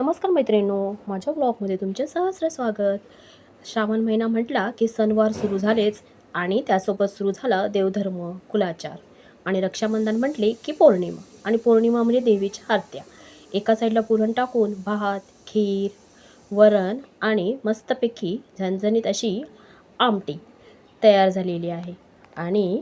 नमस्कार मैत्रिणींनो माझ्या ब्लॉगमध्ये तुमचे सहस्र स्वागत. श्रावण महिना म्हटला की सणवार सुरू झालेच आणि त्यासोबत सुरू झाला देवधर्म कुलाचार. आणि रक्षाबंधन म्हटले की पौर्णिमा आणि पौर्णिमा म्हणजे देवीच्या आरत्या. एका साईडला पुरण टाकून भात खीर वरण आणि मस्तपैकी झणझणीत अशी आमटी तयार झालेली आहे. आणि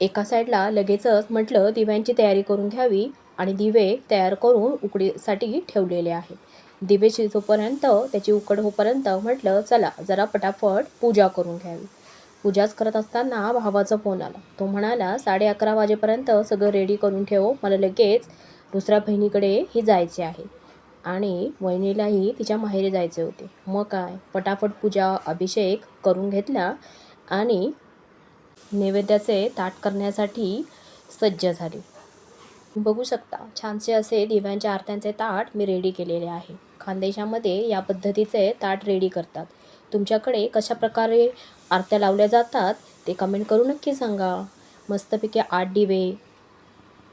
एका साईडला लगेचच म्हटलं दिव्यांची तयारी करून घ्यावी. आणि दिवे तयार करून उकडीसाठी ठेवलेले आहे. दिवे शिजोपर्यंत त्याची उकड होपर्यंत म्हटलं चला जरा पटापट पूजा करून घ्यावी. पूजाच करत असताना भावाचा फोन आला. तो म्हणाला साडे अकरा वाजेपर्यंत सगळं रेडी करून ठेव मला लगेच दुसऱ्या बहिणीकडे ही जायचे आहे. आणि वहिनीलाही तिच्या माहेरी जायचे होते. मग काय? पटापट पूजा अभिषेक करून घेतला आणि नैवेद्याचे ताट करण्यासाठी सज्ज झाले. बघू शकता. छानसे असे दिव्यांच्या आरत्यांचे ताट मी रेडी केलेले आहे. खानदेशामध्ये या पद्धतीचे ताट रेडी करतात. तुमच्याकडे कशा प्रकारे आरत्या लावल्या जातात ते कमेंट करून नक्की सांगा. मस्तपैकी आठ दिवे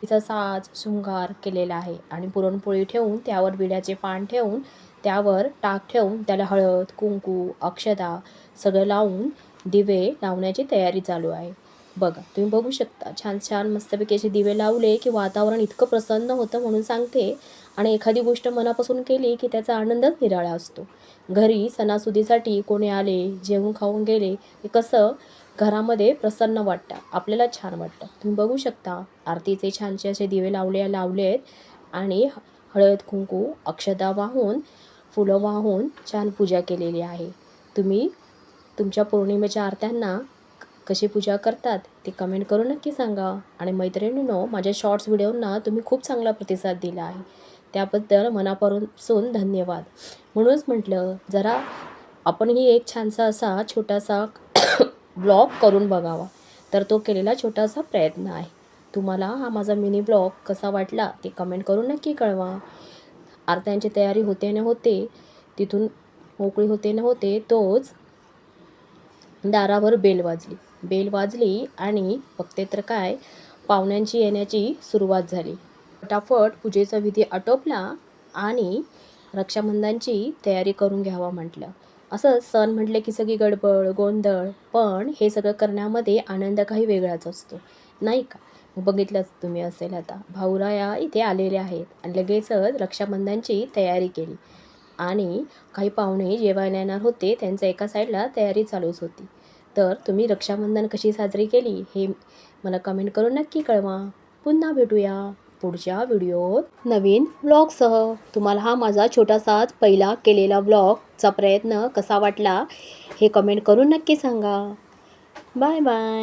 तिचा साज शृंगार केलेला आहे आणि पुरणपोळी ठेवून त्यावर विड्याचे पान ठेवून त्यावर टाक ठेवून त्याला हळद कुंकू अक्षदा सगळं लावून दिवे लावण्याची तयारी चालू आहे. बघा तुम्ही बघू शकता. छान छान मस्तपैकी असे दिवे लावले की वातावरण इतकं प्रसन्न होतं म्हणून सांगते. आणि एखादी गोष्ट मनापासून केली की त्याचा आनंदच निराळा असतो. घरी सणासुदीसाठी कोणी आले जेवून खाऊन गेले हे कसं घरामध्ये प्रसन्न वाटतं आपल्याला छान वाटतं. तुम्ही बघू शकता आरतीचे छानसे असे दिवे लावले लावले आहेत आणि हळद कुंकू अक्षदा वाहून फुलं वाहून छान पूजा केलेली आहे. तुम्ही तुमच्या पौर्णिमेच्या आरत्यांना कशी पूजा करतात ते कमेंट करून नक्की सांगा. आणि मैत्रिणींनो माझ्या शॉर्ट्स व्हिडिओंना तुम्ही खूप चांगला प्रतिसाद दिला आहे. त्याबद्दल मनापासून धन्यवाद. म्हणूनच म्हटलं जरा आपणही एक छानसा असा छोटासा ब्लॉग करून बघावा. तर तो केलेला छोटासा प्रयत्न आहे. तुम्हाला हा माझा मिनी ब्लॉग कसा वाटला ते कमेंट करून नक्की कळवा. आरत्यांची तयारी होते न होते तिथून मोकळी होते न होते तोच दारावर बेल वाजली. बेल वाजली आणि बघते तर काय पाहुण्यांची येण्याची सुरुवात झाली. फटाफट पूजेचा विधी आटोपला आणि रक्षाबंधनची तयारी करून घ्यावा म्हटलं. असं सण म्हटले की सगळी गडबड गोंधळ पण हे सगळं करण्यामध्ये आनंद काही वेगळाच असतो. नाही का? बघितलंच तुम्ही असेल आता. भाऊराया इथे आलेले आहेत आणि लगेचच रक्षाबंधनची तयारी केली. आणि काही पाहुणे जेवायला येणार होते त्यांच्या एका साईडला तयारी चालूच होती. तर तुम्ही रक्षाबंधन कशी साजरी केली हे मला कमेंट करून नक्की कळवा. पुन्हा भेटूया पुढच्या व्हिडिओत नवीन ब्लॉगसह तुम्हाला हा माझा छोटासाच पहिला केलेला ब्लॉगचा प्रयत्न कसा वाटला हे कमेंट करून नक्की सांगा. Bye bye